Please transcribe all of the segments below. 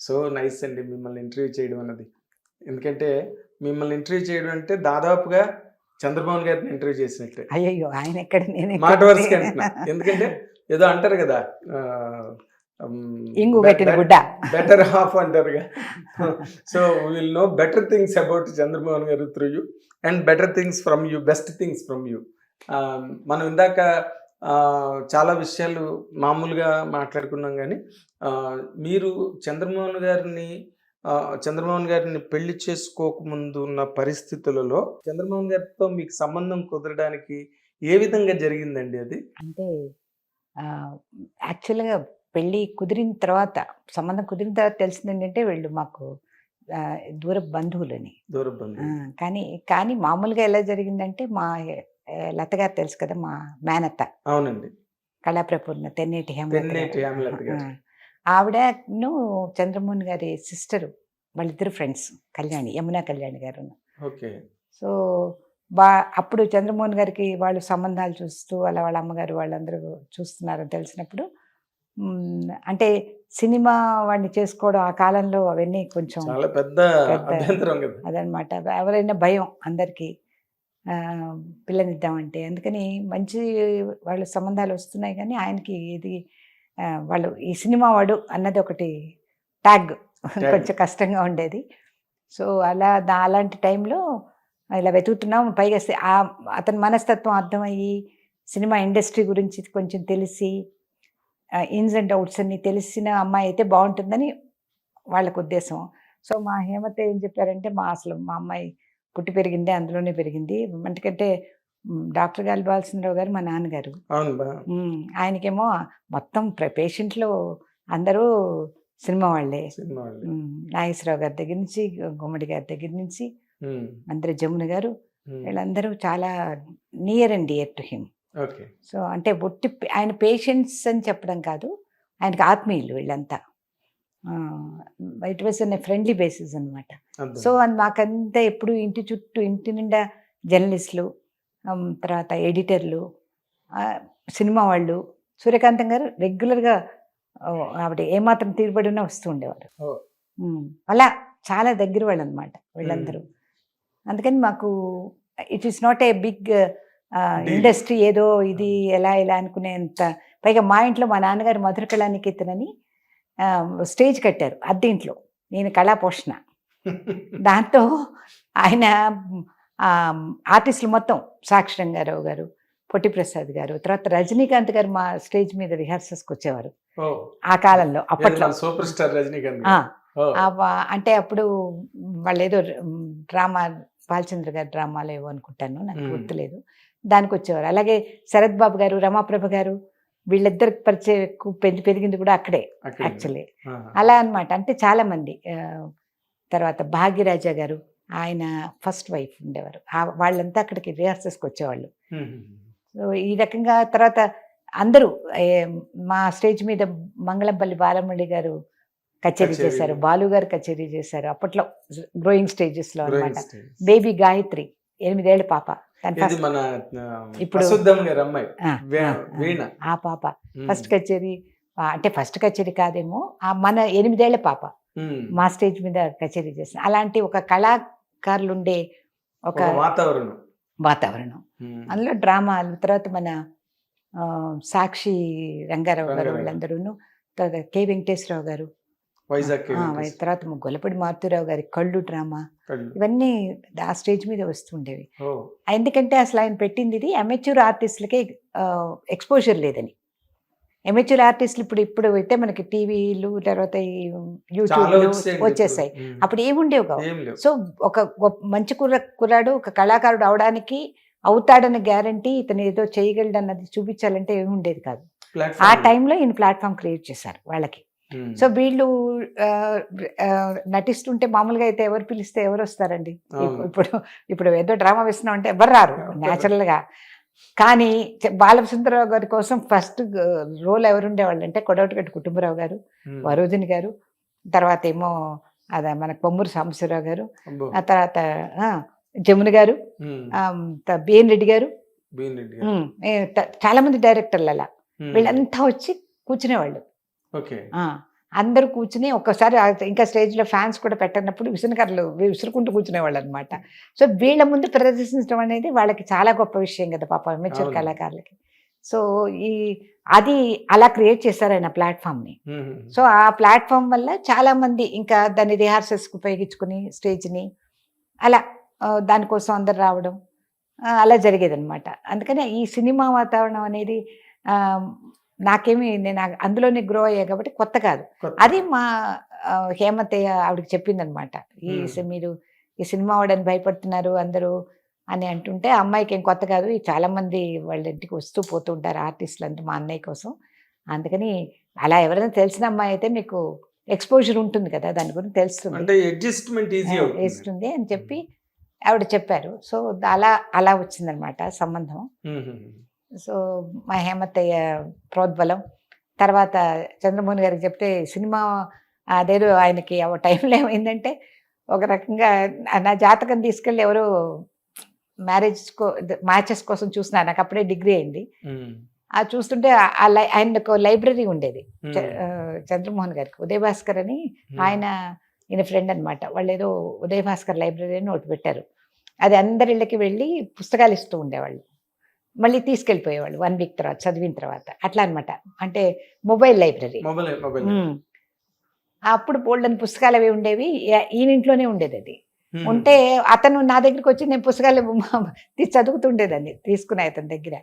So nice అండి మిమ్మల్ని interview చేయడం అన్నది. ఎందుకంటే మిమ్మల్ని ఇంటర్వ్యూ చేయడం అంటే దాదాపుగా చంద్రబాబు గారిని ఇంటర్వ్యూ చేసినట్టే. అయ్యో ఆయన ఎక్కడ నేను? మాట అంటున్నా. ఎందుకంటే ఏదో అంటారు కదా ఇంగు పెట్టిన గుడ్డ. బెటర్ హాఫ్ అంటారుగా so will know better things about Chandramohan garu through you and better things from you best things from you మనం ఇందాక చాలా విషయాలు మామూలుగా మాట్లాడుకున్నాం కానీ మీరు చంద్రమోహన్ గారిని చంద్రమోహన్ గారిని పెళ్ళి చేసుకోకముందు ఉన్న పరిస్థితులలో చంద్రమోహన్ గారితో మీకు సంబంధం కుదరడానికి ఏ విధంగా జరిగిందండి అది? అంటే యాక్చువల్గా పెళ్ళి కుదిరిన తర్వాత సంబంధం కుదిరిన తర్వాత తెలిసింది ఏంటంటే వీళ్ళు మాకు దూర బంధువులని. దూర ఆ, బంధువు కానీ కానీ మామూలుగా ఎలా జరిగిందంటే మా లత గారు తెలుసు కదా మా మేనత్త. అవునండి. కళాప్రపూర్ణ తెన్నేటి హేమలత ఆవిడను చంద్రమోహన్ గారి సిస్టరు వాళ్ళిద్దరు ఫ్రెండ్స్ కళ్యాణి యమునా కళ్యాణి గారు. ఓకే. సో బా అప్పుడు చంద్రమోహన్ గారికి వాళ్ళు సంబంధాలు చూస్తూ అలా వాళ్ళ అమ్మగారు వాళ్ళందరూ చూస్తున్నారని తెలిసినప్పుడు అంటే సినిమా వాడిని చేసుకోవడం ఆ కాలంలో అవన్నీ కొంచెం పెద్ద అదనమాట. ఎవరైనా భయం అందరికీ. పిల్లనిద్దామంటే. అందుకని మంచి వాళ్ళ సంబంధాలు వస్తున్నాయి కానీ ఆయనకి ఇది వాళ్ళు ఈ సినిమా వాడు అన్నది ఒకటి ట్యాగ్ కొంచెం కష్టంగా ఉండేది. సో అలా దా అలాంటి టైంలో ఇలా వెతుకుతున్నాం. పైగా అతని మనస్తత్వం అర్థమయ్యి సినిమా ఇండస్ట్రీ గురించి కొంచెం తెలిసి ఇన్స్ అండ్ అవుట్స్ అన్ని తెలిసిన అమ్మాయి అయితే బాగుంటుందని వాళ్ళకు ఉద్దేశం. సో మా హేమత ఏం చెప్పారంటే మా అసలు మా అమ్మాయి పుట్టి పెరిగింది అందులోనే పెరిగింది. ఎందుకంటే డాక్టర్ గాలి బాలచంద్రరావు గారు మా నాన్నగారు. ఆయనకేమో మొత్తం పేషెంట్లు అందరూ సినిమా వాళ్ళే. సినిమా వాళ్ళు. మ్, నాగేశ్వరరావు గారి దగ్గర నుంచి గుమ్మడి గారి దగ్గర నుంచి అందరూ జమున గారు వీళ్ళందరూ చాలా near and dear to him so అంటే ఒట్టి ఆయన పేషెంట్స్ అని చెప్పడం కాదు ఆయనకి ఆత్మీయులు వీళ్ళంతా. It was on friendly basis అనమాట. సో అది మాకంతా ఎప్పుడు ఇంటి చుట్టూ ఇంటి నిండా జర్నలిస్టులు తర్వాత ఎడిటర్లు సినిమా వాళ్ళు సూర్యకాంతం గారు రెగ్యులర్గా ఆవిడ ఏమాత్రం తీరుబడినా వస్తూ ఉండేవారు. అలా చాలా దగ్గర వాళ్ళు అనమాట వీళ్ళందరూ అందుకని మాకు it is not a big. Industry ఏదో ఇది ఎలా ఎలా అనుకునేంత పైగా మా ఇంట్లో మా నాన్నగారు మధుర కళానికేతనని స్టేజ్ కట్టారు అద్దె ఇంట్లో నేను కళా పోషణ. దాంతో ఆయన ఆ, ఆర్టిస్టులు మొత్తం సాక్షి రంగారావు గారు పొట్టి ప్రసాద్ గారు తర్వాత రజనీకాంత్ గారు మా స్టేజ్ మీద రిహార్సల్స్కి వచ్చేవారు. ఆ కాలంలో అప్పట్లో. సూపర్ స్టార్ రజనీకాంత్ అంటే అప్పుడు వాళ్ళు ఏదో డ్రామా బాలచంద్ర గారి డ్రామాలు ఏవో అనుకుంటాను నాకు. గుర్తులేదు. దానికి వచ్చేవారు. అలాగే శరత్ బాబు గారు రమాప్రభ గారు వీళ్ళిద్దరికి పరిచయం ఎక్కువ పెరిగి పెరిగింది కూడా అక్కడే. యాక్చువల్లీ. అలా అన్నమాట అంటే చాలా మంది తర్వాత భాగ్యరాజా గారు ఆయన ఫస్ట్ వైఫ్ ఉండేవారు వాళ్ళంతా అక్కడికి రిహార్సల్స్కి వచ్చేవాళ్ళు సో ఈ రకంగా తర్వాత అందరూ మా స్టేజ్ మీద మంగళంపల్లి బాలమురళి గారు కచేరీ. చేశారు బాలు గారు కచేరీ చేశారు అప్పట్లో గ్రోయింగ్ స్టేజెస్లో Growing అనమాట. బేబీ గాయత్రి ఎనిమిదేళ్ళ పాప. ఇప్పుడు- ఆ, వీణ. పాప. ఫస్ట్ కచేరీ అంటే ఫస్ట్ కచేరీ కాదేమో ఆ మన ఎనిమిదేళ్ళ పాప. మా స్టేజ్ మీద కచేరీ చేసిన. అలాంటి ఒక కళాకారులు ఉండే ఒక వాతావరణం. వాతావరణం. అందులో డ్రామాలు తర్వాత మన సాక్షి రంగారావు గారు రంగారావు. వీళ్ళందరూను తర్వాత కే. వెంకటేశ్వరరావు గారు వైజాగ్ తర్వాత గొల్లపూడి మారుతిరావు గారి కళ్ళు డ్రామా. ఇవన్నీ ఆ స్టేజ్ మీద వస్తుండేవి. ఎందుకంటే అసలు ఆయన పెట్టింది ఇది అమెచ్యూర్ ఆర్టిస్టులకే ఎక్స్పోజర్ లేదని. అమెచ్యూర్ ఆర్టిస్టులు ఇప్పుడు ఇప్పుడు అయితే మనకి టీవీలు తర్వాత ఈ యూట్యూబ్లు వచ్చేసాయి. అప్పుడు ఏముండేవి కావు. సో ఒక మంచి కుర్ర కుర్రాడు ఒక కళాకారుడు అవడానికి అవుతాడన్న గ్యారంటీ ఇతను ఏదో చేయగలడు అన్నది చూపించాలంటే ఏమి ఉండేది కాదు ఆ టైంలో ఈయన ప్లాట్ఫామ్ క్రియేట్ చేశారు వాళ్ళకి. సో వీళ్ళు నటిస్తుంటే మామూలుగా అయితే ఎవరు పిలిస్తే ఎవరు వస్తారండి. ఇప్పుడు ఇప్పుడు ఏదో డ్రామా వేస్తున్నాం అంటే ఎవరు రారు ఎవరు natural గా కానీ బాలవసంతరావు గారి కోసం ఫస్ట్ రోల్ ఎవరు ఉండేవాళ్ళు అంటే కొడవటిగట్టు కుటుంబరావు గారు ఉమ్, వరోధిని గారు తర్వాత ఏమో అదే మన కొమ్మూరు సాంబశివరావు గారు ఆ తర్వాత జమున గారు ఆ, త- బిఎన్ రెడ్డి గారు. గారు. చాలా మంది డైరెక్టర్లు అలా వీళ్ళంతా వచ్చి కూర్చునేవాళ్ళు. అందరూ కూర్చుని ఒక్కసారి ఇంకా స్టేజ్లో ఫ్యాన్స్ కూడా పెట్టినప్పుడు విసునకర్రలు విసురుకుంటూ కూర్చునేవాళ్ళు అనమాట సో వీళ్ళ ముందు ప్రదర్శించడం అనేది వాళ్ళకి చాలా గొప్ప విషయం కదా పాప అవును. కళాకారులకి. సో ఈ అది అలా క్రియేట్ చేశారు ఆయన ప్లాట్ఫామ్ని. సో ఆ ప్లాట్ఫామ్ వల్ల చాలా మంది ఇంకా దాన్ని రిహార్సల్స్కి ఉపయోగించుకుని స్టేజ్ని అలా దానికోసం అందరు రావడం అలా జరిగేదన్నమాట. అందుకని ఈ సినిమా వాతావరణం అనేది నాకేమి నేను అందులోనే గ్రో అయ్యా కాబట్టి కొత్త కాదు. అది మా హేమతయ్య ఆవిడకి చెప్పిందనమాట. ఈ మీరు ఈ సినిమా వాడని భయపడుతున్నారు అందరూ అని అంటుంటే అమ్మాయికి ఏం కొత్త కాదు. ఈ చాలా మంది వాళ్ళ ఇంటికి వస్తూ పోతూ ఉంటారు ఆర్టిస్టులు అంతా మా అన్నయ్య కోసం. అందుకని అలా ఎవరైనా తెలిసిన అమ్మాయి అయితే మీకు ఎక్స్పోజర్ ఉంటుంది కదా దాని గురించి తెలుస్తుంది. అంటే అడ్జస్ట్మెంట్ ఈజీ అవుతుంది. వేస్తుంది అని చెప్పి ఆవిడ చెప్పారు. సో అలా అలా వచ్చిందనమాట సంబంధం. సో మా హేమత్తయ్య ప్రోద్బలం. తర్వాత చంద్రమోహన్ గారికి చెప్తే సినిమా అదేదో ఆయనకి ఆ టైంలో ఏమైందంటే ఒక రకంగా నా- జాతకం తీసుకెళ్ళి ఎవరో మ్యారేజ్ కో మ్యాచెస్ కోసం చూస్తున్నారు నాకు అప్పుడే డిగ్రీ అయింది. ఆ చూస్తుంటే ఆ- లై ఆయనకు లైబ్రరీ ఉండేది. చంద్రమోహన్ గారికి. ఉదయ్ భాస్కర్ అని ఆయన ఈయన ఫ్రెండ్ అనమాట వాళ్ళు ఏదో ఉదయ్ భాస్కర్ లైబ్రరీ అని ఒకటి పెట్టారు. అది అందరి ఇళ్ళకి వెళ్ళి పుస్తకాలు ఇస్తూ ఉండేవాళ్ళు. మళ్ళీ తీసుకెళ్ళిపోయేవాళ్ళు వన్ వీక్ తర్వాత చదివిన తర్వాత. అట్లా అన్నమాట. అంటే మొబైల్ లైబ్రరీ. అప్పుడు బోల్డెన్ పుస్తకాలు అవి ఉండేవి. ఈ- ఈయన ఇంట్లోనే ఉండేది అది. ఉంటే అతను నా దగ్గరికి వచ్చి నేను పుస్తకాలు చదువుతుండేదాన్ని తీసుకునే అతని దగ్గర.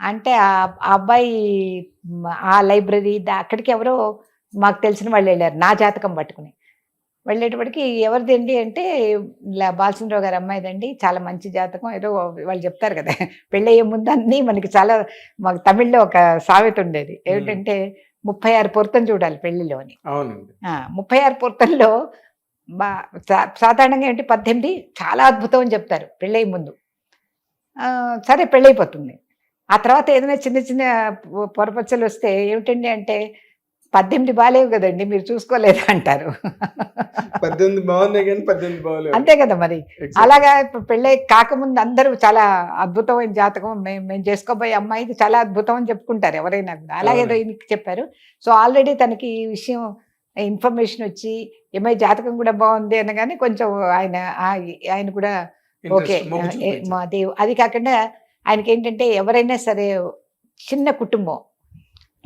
అంటే ఆ అబ్బాయి ఆ లైబ్రరీ అక్కడికి ఎవరో మాకు తెలిసిన వాళ్ళు వెళ్ళారు నా జాతకం పట్టుకుని. వెళ్ళేటప్పటికి ఎవరిదండి అంటే బాలచంద్రరావు గారి అమ్మాయిదండి. చాలా మంచి జాతకం. ఏదో వాళ్ళు చెప్తారు కదా పెళ్ళయ్యే ముందు అన్నీ మనకి చాలా మాకు తమిళ్ళో ఒక సామెత ఉండేది. ఏమిటంటే ముప్పై ఆరు పొరుతం చూడాలి పెళ్ళిలో అని అవునండి. ఆ, ముప్పై ఆరు పొరుతంలో సాధారణంగా ఏంటి పద్దెనిమిది చాలా అద్భుతం అని చెప్తారు పెళ్ళయి ముందు. సరే పెళ్ళైపోతుంది. ఆ తర్వాత ఏదైనా చిన్న చిన్న పొరపచ్చలు వస్తే ఏమిటండి అంటే పద్దెనిమిది బాగాలేవు కదండి మీరు చూసుకోలేదా అంటారు పద్దెనిమిది బాగున్నాయి కానీ పద్దెనిమిది అంతే కదా మరి. అలాగా పెళ్ళై కాకముందు అందరూ చాలా అద్భుతమైన జాతకం మేము మేము చేసుకోబోయే అమ్మాయిది చాలా అద్భుతం అని చెప్పుకుంటారు ఎవరైనా అలాగే. ఈయనకి చెప్పారు సో ఆల్రెడీ తనకి ఈ విషయం ఇన్ఫర్మేషన్ వచ్చి ఏమై జాతకం కూడా బాగుంది అనగానే కొంచెం ఆయన ఆయన కూడా ఓకే. మాది అది కాకుండా ఆయనకి ఏంటంటే ఎవరైనా సరే చిన్న కుటుంబం